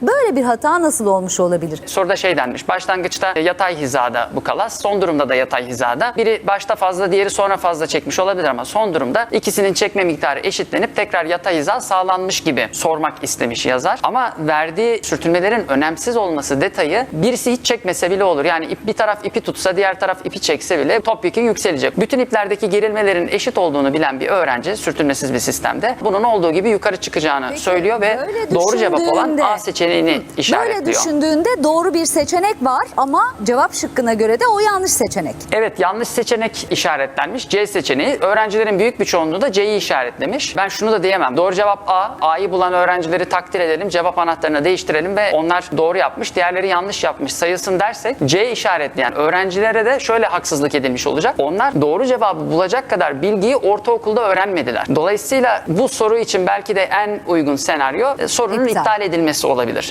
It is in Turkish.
Да, Böyle bir hata nasıl olmuş olabilir? Soruda şey denmiş. Başlangıçta yatay hizada bu kalas. Son durumda da yatay hizada. Biri başta fazla diğeri sonra fazla çekmiş olabilir ama son durumda ikisinin çekme miktarı eşitlenip tekrar yatay hiza sağlanmış gibi sormak istemiş yazar. Ama verdiği sürtünmelerin önemsiz olması detayı birisi hiç çekmese bile olur. Yani ip, bir taraf ipi tutsa diğer taraf ipi çekse bile topyekun yükselecek. Bütün iplerdeki gerilmelerin eşit olduğunu bilen bir öğrenci sürtünmesiz bir sistemde bunun olduğu gibi yukarı çıkacağını Peki, söylüyor ve doğru cevap olan A seçeneğini işaretliyor. Böyle düşündüğünde doğru bir seçenek var ama cevap şıkkına göre de o yanlış seçenek. Evet yanlış seçenek işaretlenmiş. C seçeneği. Öğrencilerin büyük bir çoğunluğu da C'yi işaretlemiş. Ben şunu da diyemem. Doğru cevap A. A'yı bulan öğrencileri takdir edelim. Cevap anahtarını değiştirelim ve onlar doğru yapmış. Diğerleri yanlış yapmış sayılsın dersek C işaretleyen öğrencilere de şöyle haksızlık edilmiş olacak. Onlar doğru cevabı bulacak kadar bilgiyi ortaokulda öğrenmediler. Dolayısıyla bu soru için belki de en uygun senaryo e, sorunun İptal. iptal edilmesi olabilir.